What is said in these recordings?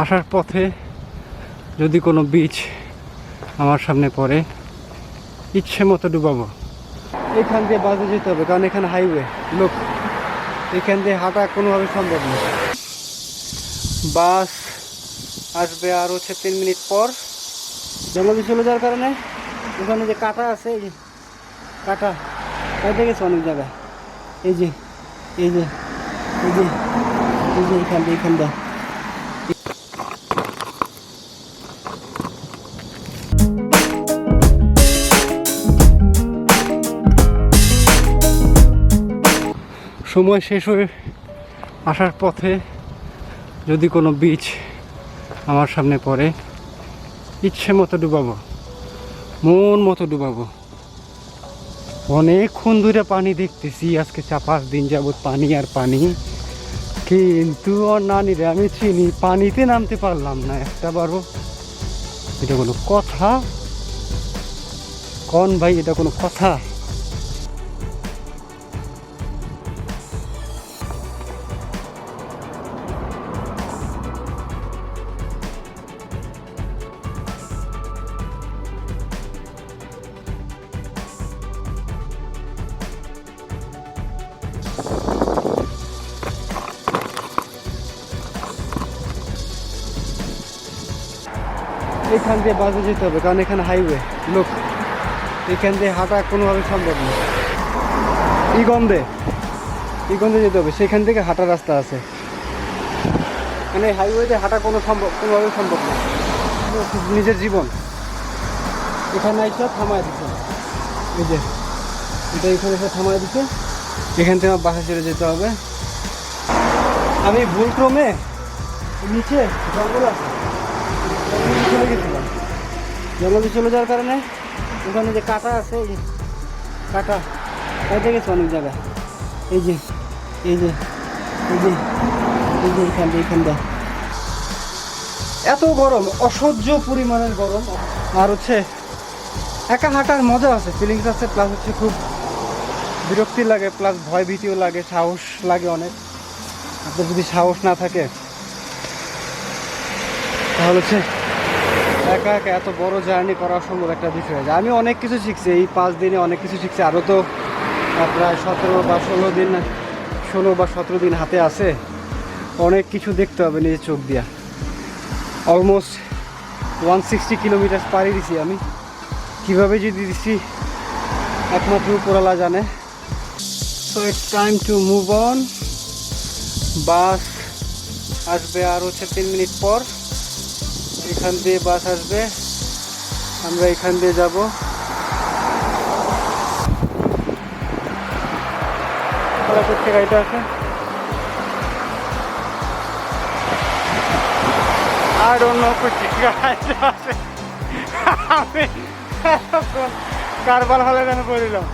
আসার পথে যদি কোনো বীজ আমার সামনে পড়ে, ইচ্ছে মতো ডুবাবো। এখান দিয়ে বাসে যেতে হবে, কারণ এখানে হাইওয়ে লোক, এখান দিয়ে হাঁটা কোনোভাবে সম্ভব না। বাস আসবে আর হচ্ছে তিন মিনিট পর। জঙ্গলে চলে যাওয়ার কারণে ওখানে যে কাটা আছে, এই যে কাটা কাটে গেছে অনেক জায়গায়? এই যে এই যে এই যে এই যে এইখান দিয়ে এইখান দিয়ে। সময় শেষ হয়ে আসার পথে যদি কোনো বীজ আমার সামনে পড়ে, ইচ্ছে মতো ডুবাবো, মন মতো ডুবাবো। অনেকক্ষণ ধরে পানি দেখতেছি, আজকে চার পাঁচ দিন যাবত পানি আর পানি। কিন্তু ওর নানিরে আমি চিনি, পানিতে নামতে পারলাম না একটা বারও। এটা কোনো কথা? কন ভাই, এটা কোনো কথা? এখান দিয়ে বাসে যেতে হবে, কারণ এখানে হাইওয়ে লোক এখান দিয়ে হাঁটা কোনোভাবে সম্ভব না। ইগন্ধে ইগন্ধে যেতে হবে, সেখান থেকে হাঁটার রাস্তা আছে। মানে হাইওয়েতে হাঁটা কোনো সম্ভব, কোনোভাবে সম্ভব না। নিজের জীবন। এখানে এসে থামায় দিচ্ছে এই যে, এটা এখানে এসে থামায় দিচ্ছে এখান থেকে আমার বাসা ছেড়ে যেতে হবে। আমি ভুলক্রমে নিচে জঙ্গল আছে। জঙ্গলে চলে যাওয়ার কারণে ওখানে যে কাটা আছে, এই যে কাটা কাটে গেছে অনেক জায়গায়? এই যে এই যে এই যে এই যে এইখান দিয়ে এইখান এত গরম, অসহ্য পরিমাণের গরম। আর হচ্ছে, একা হাঁটার মজা আছে ফিলিংস আছে প্লাস হচ্ছে খুব বিরক্তি লাগে প্লাস ভয় ভীতিও লাগে, সাহস লাগে অনেক। আপনার যদি সাহস না থাকে, তাহলে হচ্ছে একা একা এত বড় জার্নি করা সম্ভব একটা বিষয় আমি অনেক কিছু শিখছি, এই পাঁচ দিনে অনেক কিছু শিখছি। আরও তো প্রায় সতেরো বা ষোলো দিন, ষোলো বা সতেরো দিন হাতে আছে। অনেক কিছু দেখতে হবে নিজের চোখ দিয়া। অলমোস্ট ওয়ান সিক্সটি কিলোমিটার পাড়ি দিছি আমি। কীভাবে যদি দিছি, একমাত্র উপরালা জানে। So it's time to move on bus আসবে আর হচ্ছে তিন মিনিট পর। এখান দিয়ে বাস আসবে। আমরা এখান দিয়ে যাব। কোথা গাড়িটা আছে আর অন্য কোথা গাড়িটা আছে আমি কারবার হলে যেন পড়িলাম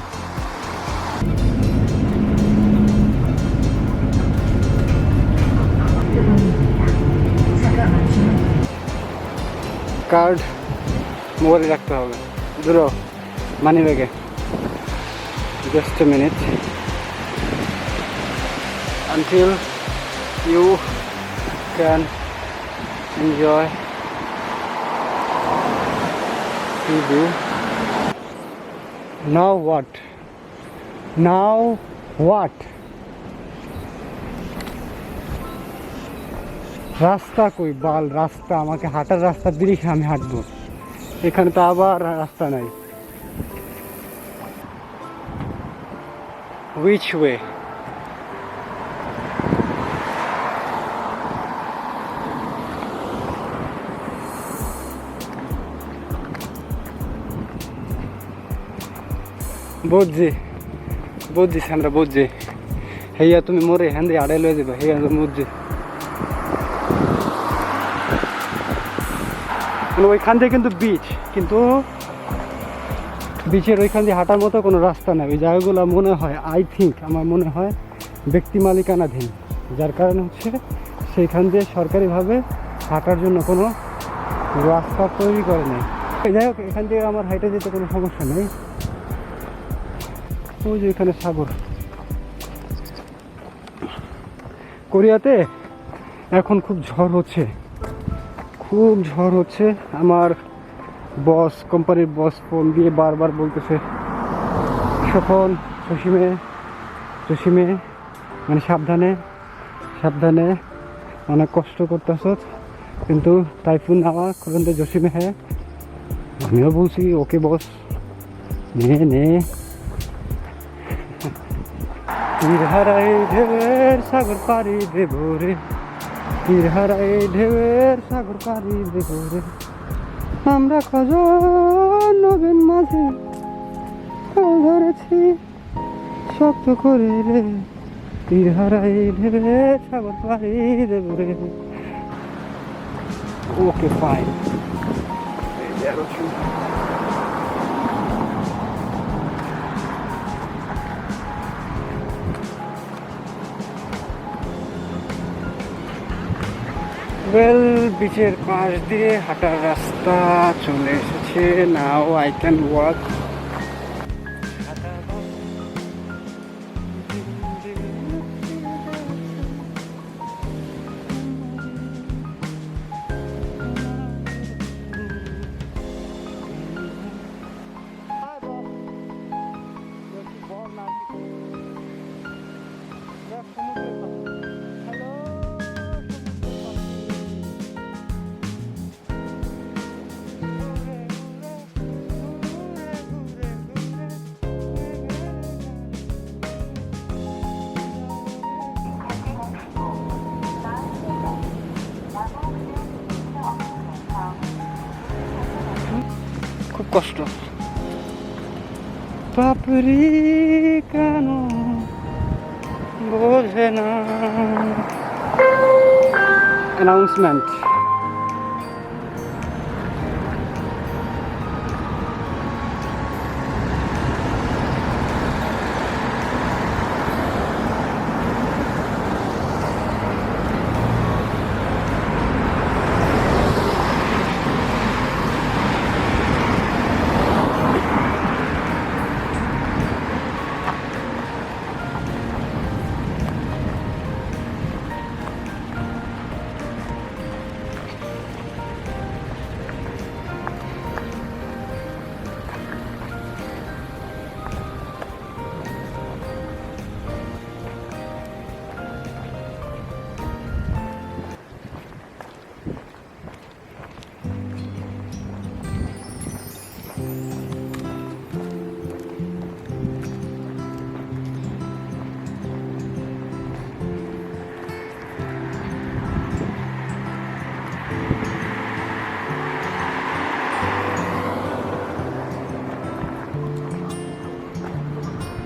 কার্ড মোবাইলে রাখতে হবে ধরো মানি ব্যাগে just a minute until you can enjoy TV. Now what? Now what? রাস্তা কই? বাল, রাস্তা, আমাকে হাঁটার রাস্তা দিলেই আমি হাঁটবো। এখানে তো আবার রাস্তা নাই। উইচ ওয়ে বুঝছি। বুঝছি আমরা বুঝছি। হেয়া তুমি মোরে হ্যান দিয়ে আড়াই লয়ে যাবে হেয়া বুঝছি। মানে ওইখান দিয়ে কিন্তু বিচ কিন্তু বিচের ওইখান দিয়ে হাঁটার মতো কোনো রাস্তা নেই। ওই জায়গাগুলো মনে হয় আই থিঙ্ক আমার মনে হয় ব্যক্তি মালিকানাধীন। যার কারণে হচ্ছে সেইখান দিয়ে সরকারিভাবে হাঁটার জন্য কোনো রাস্তা তৈরি করে নেই। যাই হোক, এখান থেকে আমার হাইটে যেতে কোনো সমস্যা নেই। ওই যে এখানে সাগর। কোরিয়াতে এখন খুব ঝড় হচ্ছে। খুব ঝড় হচ্ছে। আমার বস কোম্পানির বস ফোন দিয়ে বারবার বলতেছে সফন জসিমে জসিমে মানে সাবধানে সাবধানে, অনেক কষ্ট করতেছ, কিন্তু টাইফুন আওয়া করতে জসিমে হ্যাঁ আমিও বলছি, ওকে বস নে নে। তীর হারাই সাগর পাড়ি দেব রে। তীর হারাই ঢেউয়ের সাগর পাড়ি দেব আমরা কজন নবীন মাঝে ধরেছি শক্ত করে রে। তীর হারাই ঢেউয়ের সাগর পাড়ি দেব রে ওকে ফাইন ওয়েল বিচের পাশ দিয়ে হাঁটার রাস্তা চলে এসেছে। নাও আই ক্যান ওয়াক কষ্ট। পাপড়ি কেন বোঝে না। Announcement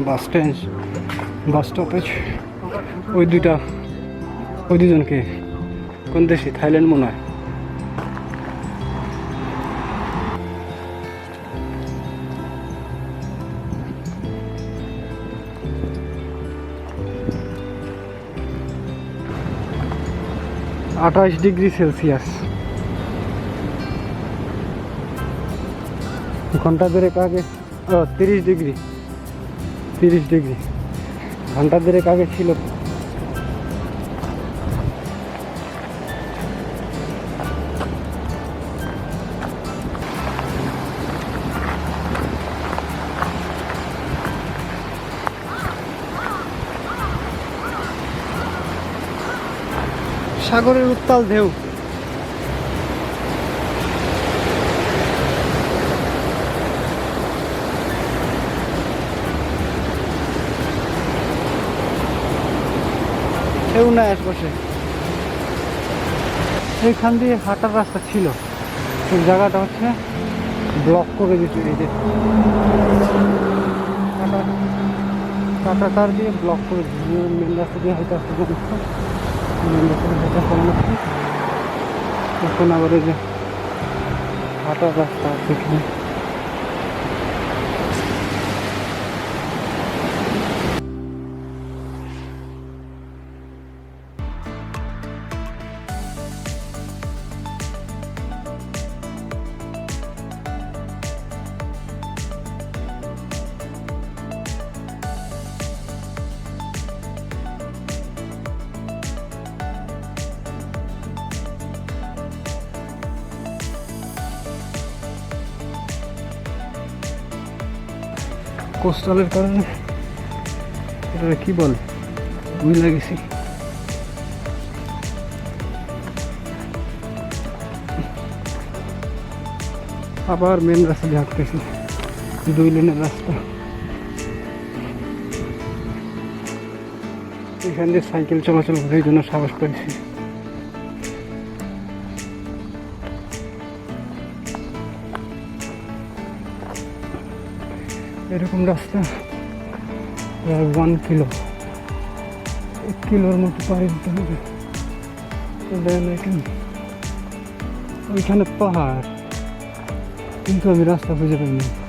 bus stand, bus stoppage, ওই দুইটা, ওই দুজনকে কোন দেশে? থাইল্যান্ড মনে হয়। আঠাশ ডিগ্রি সেলসিয়াস। ঘণ্টা দেড়েক আগে তিরিশ ডিগ্রি। তিরিশ ডিগ্রি। ঘণ্টা দেড়েক আগে ছিল। সাগরের উত্তাল ঢেউ। কেউ নাই আশপাশে এইখান দিয়ে হাঁটার রাস্তা ছিল। সেই জায়গাটা হচ্ছে ব্লক করে দিচ্ছে এই যে। কাটা তার দিয়ে ব্লক করে দিচ্ছে মেন রাস্তা দিয়ে হয়তো আসতে মেন রাস্তা দিয়ে আসতে এখন আবার এই যে হাঁটার রাস্তা আছে এখানে। কোস্টালের কারণে। এটা কি বল? বুঝে গেছি আবার মেন রাস্তা দিয়ে হাঁটতেছি। দুই লেনের রাস্তা। এখান দিয়ে সাইকেল চলাচল করে এই জন্য সাহস পেয়েছি এরকম রাস্তা। প্রায় ওয়ান কিলো এক কিলোর মতো পাড়ি দিতে হবে। এখানে ওইখানে পাহাড়। কিন্তু আমি রাস্তা খুঁজে পাইনি।